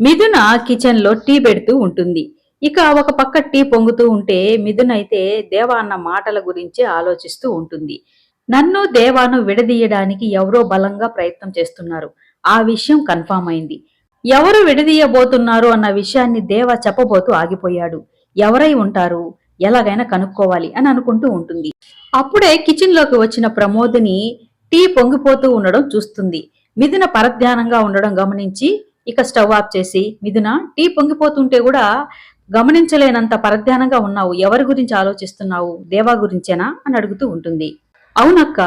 మిథున కిచెన్లో టీ పెడుతూ ఉంటుంది. ఇక ఒక పక్క టీ పొంగుతూ ఉంటే మిథున్ అయితే దేవా అన్న మాటల గురించి ఆలోచిస్తూ ఉంటుంది. నన్ను దేవాను విడదీయడానికి ఎవరో బలంగా ప్రయత్నం చేస్తున్నారు. ఆ విషయం కన్ఫామ్ అయింది. ఎవరు విడదీయబోతున్నారు అన్న విషయాన్ని దేవ చెప్పబోతూ ఆగిపోయాడు. ఎవరై ఉంటారు? ఎలాగైనా కనుక్కోవాలి అని అనుకుంటూ ఉంటుంది. అప్పుడే కిచెన్లోకి వచ్చిన ప్రమోదిని టీ పొంగిపోతూ ఉండడం చూస్తుంది. మిథున పరధ్యానంగా ఉండడం గమనించి ఇక స్టవ్ ఆఫ్ చేసి మిథున టీ పొంగిపోతుంటే కూడా గమనించలేనంత పరధ్యానంగా ఉన్నావు. ఎవరి గురించి ఆలోచిస్తున్నావు? దేవా గురించేనా? అని అడుగుతూ ఉంటుంది. అవునక్క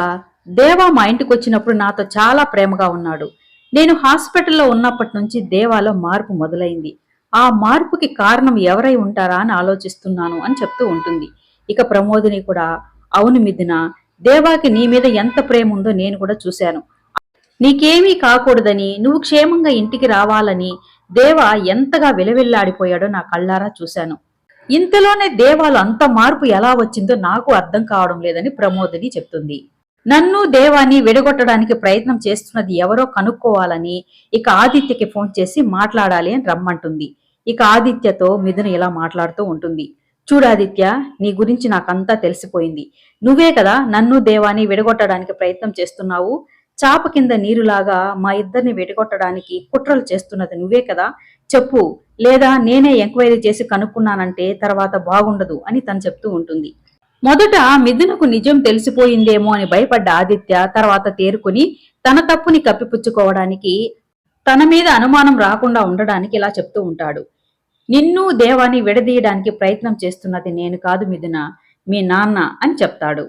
దేవా మా ఇంటికి వచ్చినప్పుడు నాతో చాలా ప్రేమగా ఉన్నాడు. నేను హాస్పిటల్లో ఉన్నప్పటి నుంచి దేవాలో మార్పు మొదలైంది. ఆ మార్పుకి కారణం ఎవరై ఉంటారా అని ఆలోచిస్తున్నాను అని చెప్తూ ఉంటుంది. ఇక ప్రమోదిని కూడా అవును మిథున దేవాకి నీ మీద ఎంత ప్రేమ ఉందో నేను కూడా చూశాను. నీకేమీ కాకూడదని నువ్వు క్షేమంగా ఇంటికి రావాలని దేవ ఎంతగా విలవిల్లాడిపోయాడో నా కళ్ళారా చూశాను. ఇంతలోనే దేవాలు అంత మార్పు ఎలా వచ్చిందో నాకు అర్థం కావడం లేదని ప్రమోదిని చెప్తుంది. నన్ను దేవాన్ని విడగొట్టడానికి ప్రయత్నం చేస్తున్నది ఎవరో కనుక్కోవాలని ఇక ఆదిత్యకి ఫోన్ చేసి మాట్లాడాలి అని రమ్మంటుంది. ఇక ఆదిత్యతో మిథున ఇలా మాట్లాడుతూ ఉంటుంది. చూడాదిత్య నీ గురించి నాకంతా తెలిసిపోయింది. నువ్వే కదా నన్ను దేవాన్ని విడగొట్టడానికి ప్రయత్నం చేస్తున్నావు. చాప కింద నీరులాగా మా ఇద్దరిని విడగొట్టడానికి కుట్రలు చేస్తున్నది నువ్వే కదా? చెప్పు. లేదా నేనే ఎంక్వైరీ చేసి కనుక్కున్నానంటే తర్వాత బాగుండదు అని తను చెప్తూ ఉంటుంది. మొదట మిథునకు నిజం తెలిసిపోయిందేమో అని భయపడ్డ ఆదిత్య తర్వాత తేరుకుని తన తప్పుని కప్పిపుచ్చుకోవడానికి తన మీద అనుమానం రాకుండా ఉండడానికి ఇలా చెప్తూ ఉంటాడు. నిన్ను దేవాన్ని విడదీయడానికి ప్రయత్నం చేస్తున్నది నేను కాదు మిథున మీ నాన్న అని చెప్తాడు.